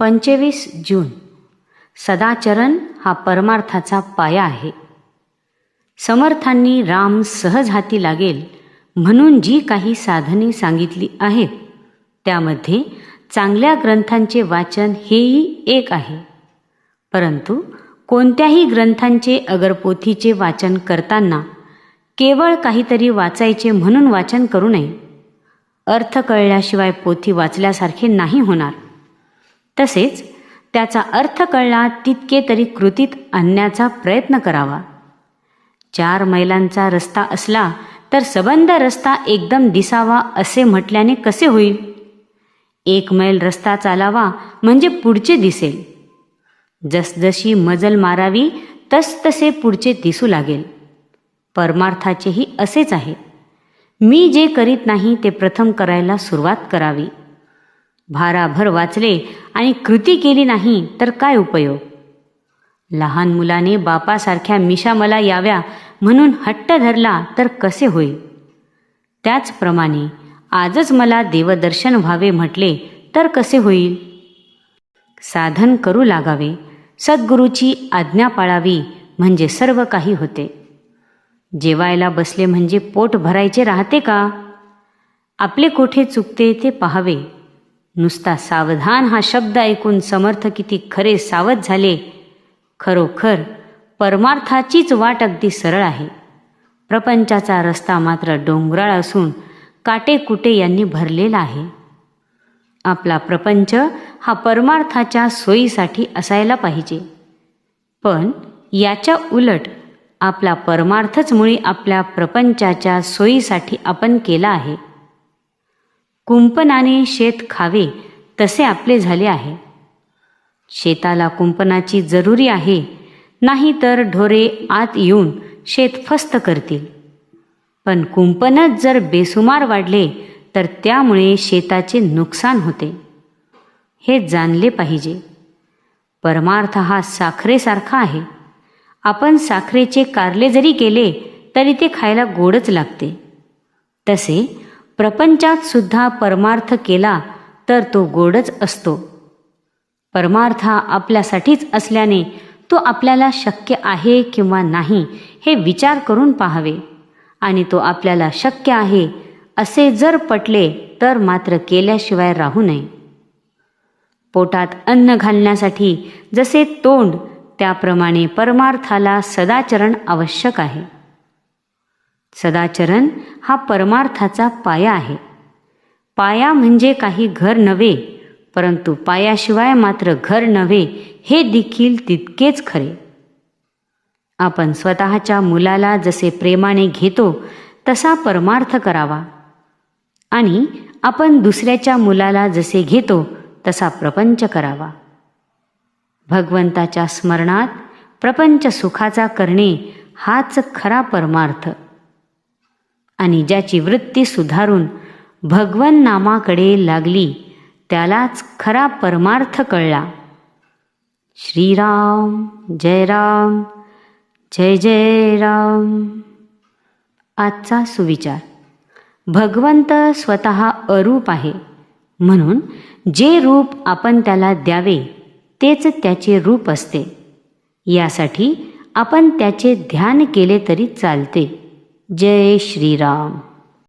पंचवीस जून. सदाचरण हा परमार्थाचा पाया आहे. समर्थांनी राम सहज हाती लागेल म्हणून जी काही साधने सांगितली आहेत त्यामध्ये चांगल्या ग्रंथांचे वाचन हेही एक आहे. परंतु कोणत्याही ग्रंथांचे अगर पोथीचे वाचन करताना केवळ काहीतरी वाचायचे म्हणून वाचन करू नये. अर्थ कळल्याशिवाय पोथी वाचल्यासारखे नाही होणार. तसेच त्याचा अर्थ कळला तितके तरी कृतीत आणण्याचा प्रयत्न करावा. चार मैलांचा रस्ता असला तर सबंध रस्ता एकदम दिसावा असे म्हटल्याने कसे होईल? एक मैल रस्ता चालावा म्हणजे पुढचे दिसेल. जसजशी मजल मारावी तसतसे पुढचे दिसू लागेल. परमार्थाचेही असेच आहे. मी जे करीत नाही ते प्रथम करायला सुरुवात करावी. भाराभर वाचले आणि कृती केली नाही तर काय उपयोग? लहान मुलाने बापासारख्या मिशा मला याव्या म्हणून हट्ट धरला तर कसे होईल? त्याचप्रमाणे आजच मला देवदर्शन व्हावे म्हटले तर कसे होईल? साधन करू लागावे सद्गुरूची आज्ञा पाळावी म्हणजे सर्व काही होते. जेवायला बसले म्हणजे पोट भरायचे राहते का? आपले कोठे चुकते ते पाहावे. नुसता सावधान हा शब्द ऐकून समर्थ किती खरे सावध झाले. खरोखर परमार्थाचीच वाट अगदी सरळ आहे. प्रपंचाचा रस्ता मात्र डोंगराळ असून काटेकुटे यांनी भरलेला आहे. आपला प्रपंच हा परमार्थाच्या सोयीसाठी असायला पाहिजे. पण याच्या उलट आपला परमार्थच मुळी आपल्या प्रपंचाच्या सोयीसाठी आपण केला आहे. कुंपणाने शेत खावे तसे आपले झाले आहे. शेताला कुंपणाची जरुरी आहे नाही तर ढोरे आत येऊन शेत फस्त करतील. पण कुंपणच जर बेसुमार वाढले तर त्यामुळे शेताचे नुकसान होते. हे जाणले पाहिजे. परमार्थ हा साखरेसारखा आहे. आपण साखरेचे कारले जरी केले तरी ते खायला गोडच लागते. तसे प्रपंचात सुद्धा परमार्थ केला तर तो गोडच असतो. परमार्थ हा आपल्यासाठीच असल्याने तो आपल्याला शक्य आहे किंवा नाही हे विचार करून पाहावे. आणि तो आपल्याला शक्य आहे असे जर पटले तर मात्र केल्याशिवाय राहू नये. पोटात अन्न घालण्यासाठी जसे तोंड त्याप्रमाणे परमार्थाला सदाचरण आवश्यक आहे. सदाचरण हा परमार्थाचा पाया आहे. पाया म्हणजे काही घर नव्हे परंतु पायाशिवाय मात्र घर नव्हे हे देखील तितकेच खरे. आपण स्वतःच्या मुलाला जसे प्रेमाने घेतो तसा परमार्थ करावा. आणि आपण दुसऱ्याच्या मुलाला जसे घेतो तसा प्रपंच करावा. भगवंताच्या स्मरणात प्रपंच सुखाचा करणे हाच खरा परमार्थ. आणि ज्याची वृत्ती सुधारून भगवन नामाकडे लागली त्यालाच खरा परमार्थ कळला. श्रीराम जय राम जय जय राम. आजचा सुविचार. भगवंत स्वतः अरूप आहे. म्हणून जे रूप आपण त्याला द्यावे तेच त्याचे रूप असते. यासाठी आपण त्याचे ध्यान केले तरी चालते. जय श्रीराम।